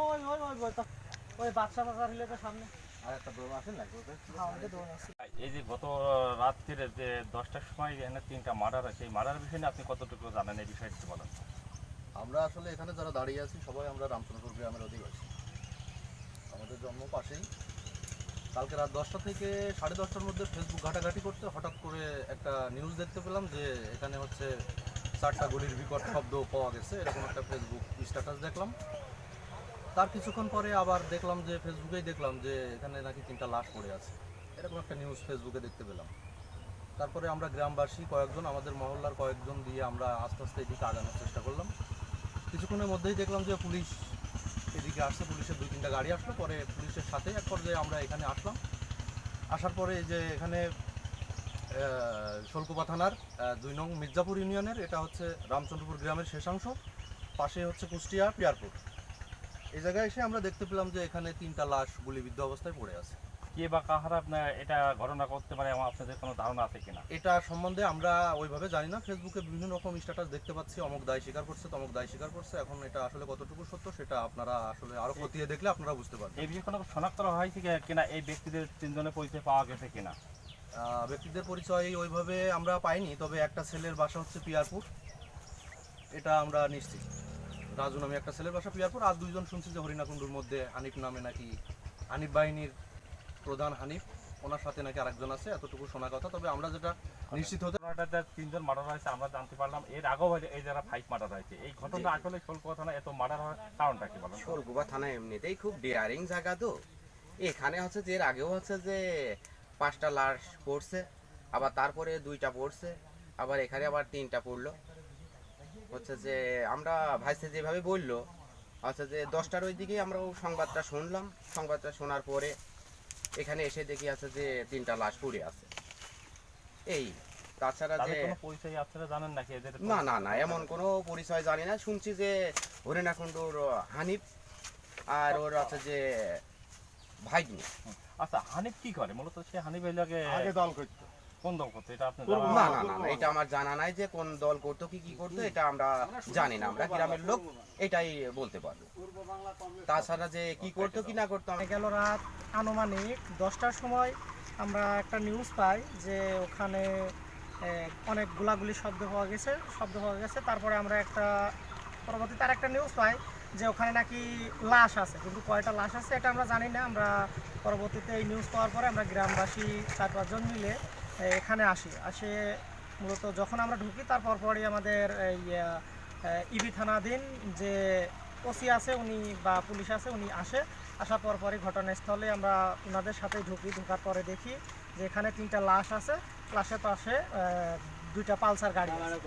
ওই ওই ওই ওই ওই বাচ্চা বাচ্চা হইলে তো সামনে। হ্যাঁ এই যে গত রাত্রিরে যে দশটার সময় এখানে তিনটা মার্ডার আছে এই মার্ডার বিষয়ে নিয়ে আপনি কতটুকু জানেন এই বিষয়ে একটু বলেন? আমরা আসলে এখানে যারা দাঁড়িয়ে আছি সবাই আমরা রামচন্দ্রপুর গ্রামের অধিবাসী। আমাদের জন্ম পাশেই। কালকে রাত দশটা থেকে সাড়ে দশটার মধ্যে ফেসবুক ঘাটাঘাটি করতে হঠাৎ করে একটা নিউজ দেখতে পেলাম যে এখানে হচ্ছে চারটা গুলির বিকট শব্দ পাওয়া গেছে, এরকম একটা ফেসবুক স্ট্যাটাস দেখলাম। তার কিছুক্ষণ পরে আবার দেখলাম যে ফেসবুকেই দেখলাম যে এখানে নাকি তিনটা লাশ পড়ে আছে। এরকম একটা নিউজ ফেসবুকে দেখতে পেলাম। তারপরে আমরা গ্রামবাসী কয়েকজন, আমাদের মহল্লার কয়েকজন দিয়ে আমরা আস্তে আস্তে এদিকে আগানোর চেষ্টা করলাম। কিছুক্ষণের মধ্যেই দেখলাম যে পুলিশ এদিকে আসছে, পুলিশের দুই তিনটা গাড়ি আসলো, পরে পুলিশের সাথে এক পর্যায়ে আমরা এখানে আসলাম। আসার পরে যে এখানে শোলকুপা থানার দুই নং মির্জাপুর ইউনিয়নের, এটা হচ্ছে রামচন্দ্রপুর গ্রামের শেষাংশ পাশে হচ্ছে কুষ্টিয়া, পিয়ারপুর। এই জায়গায় এসে আমরা দেখতে পেলাম যে এখানে তিনটা লাশ গুলিবিদ্ধ অবস্থায় পড়ে আছে। কে বা কাহারা আপনার এটা ঘটনা করতে পারে এমন আপনাদের কোনো ধারণা আছে কিনা? এটা সম্বন্ধে আমরা ওইভাবে জানি না। ফেসবুকে বিভিন্ন রকম স্ট্যাটাস দেখতে পাচ্ছি। অমুক দায় স্বীকার করছে তমুক দায় স্বীকার করছে। এখন এটা আসলে কতটুকু সত্য সেটা আপনারা আসলে আরও খতিয়ে দেখলে আপনারা বুঝতে পারবেন। এই বিষয়ে কোনো শনাক্ত হয়েছে কিনা? এই ব্যক্তিদের তিনজনের পরিচয় পাওয়া গেছে কিনা? ব্যক্তিদের পরিচয় ওইভাবে আমরা পাইনি তবে একটা ছেলের বাসা হচ্ছে পিয়ারপুর। এটা আমরা নিশ্চিত। রাজু নামে একটা ছেলের বাসা পিয়ারপুর। আর দুইজন শুনছি যে হরিণাকুণ্ডুর মধ্যে হানিফ নামে নাকি হানিফ বাহিনীর প্রধান হানিফ ওনার সাথে নাকি আরেকজন আছে এতটুকু শোনা কথা। তবে আমরা যেটা নিশ্চিত হতে তিনজন মার্ডার হয়েছে আমরা জানতে পারলাম। এর আগেও হয়তো এই যারা ফাইভ মার্ডার হয়েছে। এই ঘটনা আসলে শুল্ক ঘটনা এত মার্ডার হওয়ার কারণটা কি বলেন শোলকুবা থানা এমনিতেই খুব ডেয়ারিং জায়গা তো। এখানে হচ্ছে যে এর আগেও হচ্ছে যে পাঁচটা লাশ পড়ছে আবার তারপরে দুইটা পড়ছে আবার এখানে আবার তিনটা পড়ল। হচ্ছে যে আমরা ভাইসে যেভাবে বলল হচ্ছে যে দশটার ওই দিকেই আমরা সংবাদটা শুনলাম। সংবাদটা শোনার পরে এখানে এসে দেখি আছে যে তিনটা লাশ পড়ে আছে। এই তাছাড়া যে কোনো পরিচয় আপনারা জানেন নাকি এদের? না না না এমন কোনো পরিচয় জানি না। শুনছি যে হরিণাকুণ্ডুর হানিফ আর ওর আছে যে ভাইগনি আচ্ছা হানিফ কি করে? মূলত সে হানিফ এলাকে আগে দল করতে। কোন দল করতে? এটা আপনি না না না এটা আমার জানা নাই যে কোন দল করতো কি কি করতো এটা আমরা জানি না। আমরা গ্রামের লোক এটাই বলতে পারব। তাছাড়া যে কি করতো কি না করতো আমি গেল রাত আনুমানিক দশটার সময় আমরা একটা নিউজ পাই যে ওখানে অনেক গোলাগুলি শব্দ পাওয়া গেছে শব্দ পাওয়া গেছে। তারপরে আমরা একটা পরবর্তীতে আর একটা নিউজ পাই যে ওখানে নাকি লাশ আছে। কিন্তু কয়টা লাশ আছে এটা আমরা জানি না। আমরা পরবর্তীতে এই নিউজ পাওয়ার পরে আমরা গ্রামবাসী চার পাঁচজন মিলে এখানে আসি, আসে মূলত যখন আমরা ঢুকি তারপর পরই আমাদের এই ইবি থানাধীন যে ওসি আছে উনি বা পুলিশ আছে উনি আসে। আসার পর পরই ঘটনাস্থলে আমরা ওনাদের সাথে ঢুকি, ঢুকার পরে দেখি যে এখানে তিনটা লাশ আছে। লাশের পাশে দুইটা পালসার গাড়ি আছে।